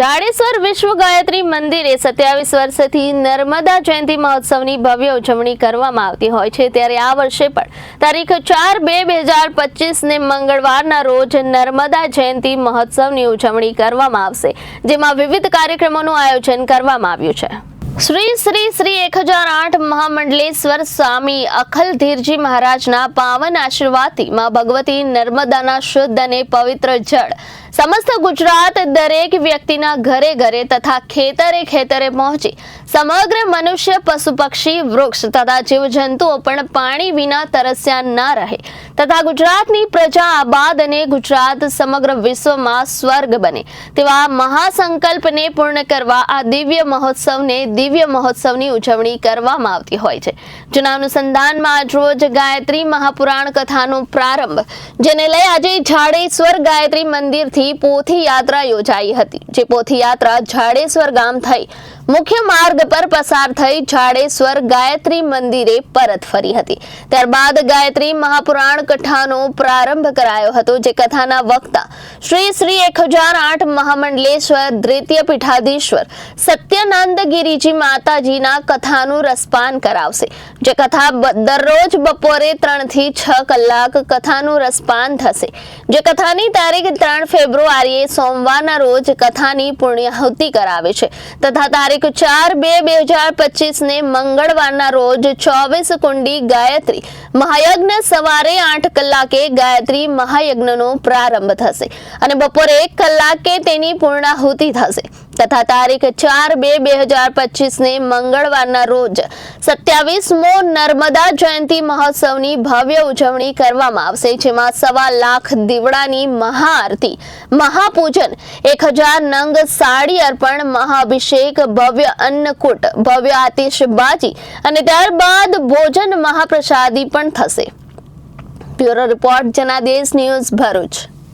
જાડેશ્વર વિશ્વ ગાયત્રી મંદિરે સત્યાવીસ વર્ષથી નર્મદા જયંતિ મહોત્સવની ભવ્ય ઉજવણી કરવામાં આવતી હોય છે. ત્યારે આ વર્ષે પણ તારીખ ચાર બે બે હજાર પચીસને મંગળવારના રોજ નર્મદા જયંતિ મહોત્સવની ઉજવણી કરવામાં આવશે, જેમાં વિવિધ કાર્યક્રમોનું આયોજન કરવામાં આવ્યું છે. શ્રી શ્રી શ્રી એક હજાર આઠ મહામંડલેશ્વર સ્વામી અખલધીરજી મહારાજના પાવન આશીર્વાદથી માં ભગવતી નર્મદાના શુદ્ધ અને પવિત્ર જળ સમસ્ત ગુજરાત દરેક વ્યક્તિના ઘરે ઘરે તથા ખેતરે ખેતરે પહોંચી સમગ્ર મનુષ્ય, પશુ, પક્ષી, વૃક્ષ તથા જીવજંતુઓ પણ પાણી વિના તરસ્યા ન રહે. તથા ગુજરાતની પ્રજા આબાદ અને ગુજરાત સમગ્ર વિશ્વમાં સ્વર્ગ બને. તેવા મહાસંકલ્પને પૂર્ણ કરવા આ દિવ્ય મહોત્સવને દિવ્ય મહોત્સવની ઉજવણી કરવામાં આવતી હોય છે. જેના અનુસંધાનમાં આજરોજ ગાયત્રી મહાપુરાણ કથાનો પ્રારંભ, જેને લઈ આજે જાડેશ્વર ગાયત્રી મંદિરથી પોથી યાત્રા યોજાઈ હતી. જે પોથી યાત્રા જાડેશ્વર ગામ થઈ મુખ્ય માર્ગ પર પસાર થઈ જાડેશ્વર ગાયત્રી મંદિરે પરત ફરી હતી. ત્યારબાદ ગાયત્રી મહાપુરાણ કથાનો પ્રારંભ કરાયો હતો, જે કથાના વક્તા શ્રી શ્રી એક હજાર આઠ મહામંડલેશ્વર દ્વિતીય પીઠાધીશ્વર સત્યાનંદ ગિરિજી માતાજીના કથાનું રસપાન કરાવશે. જે કથા દરરોજ બપોરે ત્રણથી છ કલાક કથાનું રસપાન થશે. જે કથાની તારીખ ત્રણ ફેબ્રુઆરીએ સોમવારના રોજ કથાની પુણ્યાહુતિ કરાવે છે. તથા તારીખ ચાર બે બે હજાર પચીસને મંગળવારના રોજ ચોવીસ કુંડી ગાયત્રી મહાયજ્ઞ સવારે આઠ કલાકે ગાયત્રી મહાયજ્ઞનો પ્રારંભ થશે અને બપોરે એક કલાકે તેની પૂર્ણાહુતિ થશે. તથા તારીખ ચાર બે બે હજાર પચીસને મંગળવારના રોજ સત્યાવીસમો નર્મદા જયંતિ મહોત્સવની ભવ્ય ઉજવણી કરવામાં આવશે, જેમાં સવા લાખ દીવડાની મહાઆરતી, મહાપૂજન, એક હજાર નંગ સાડી અર્પણ, મહાઅભિષેક, ભવ્ય અન્નકૂટ, ભવ્ય આતિશબાજી અને ત્યારબાદ ભોજન મહાપ્રસાદી પણ થશે. Bureau report, Janadesh news Bharuch.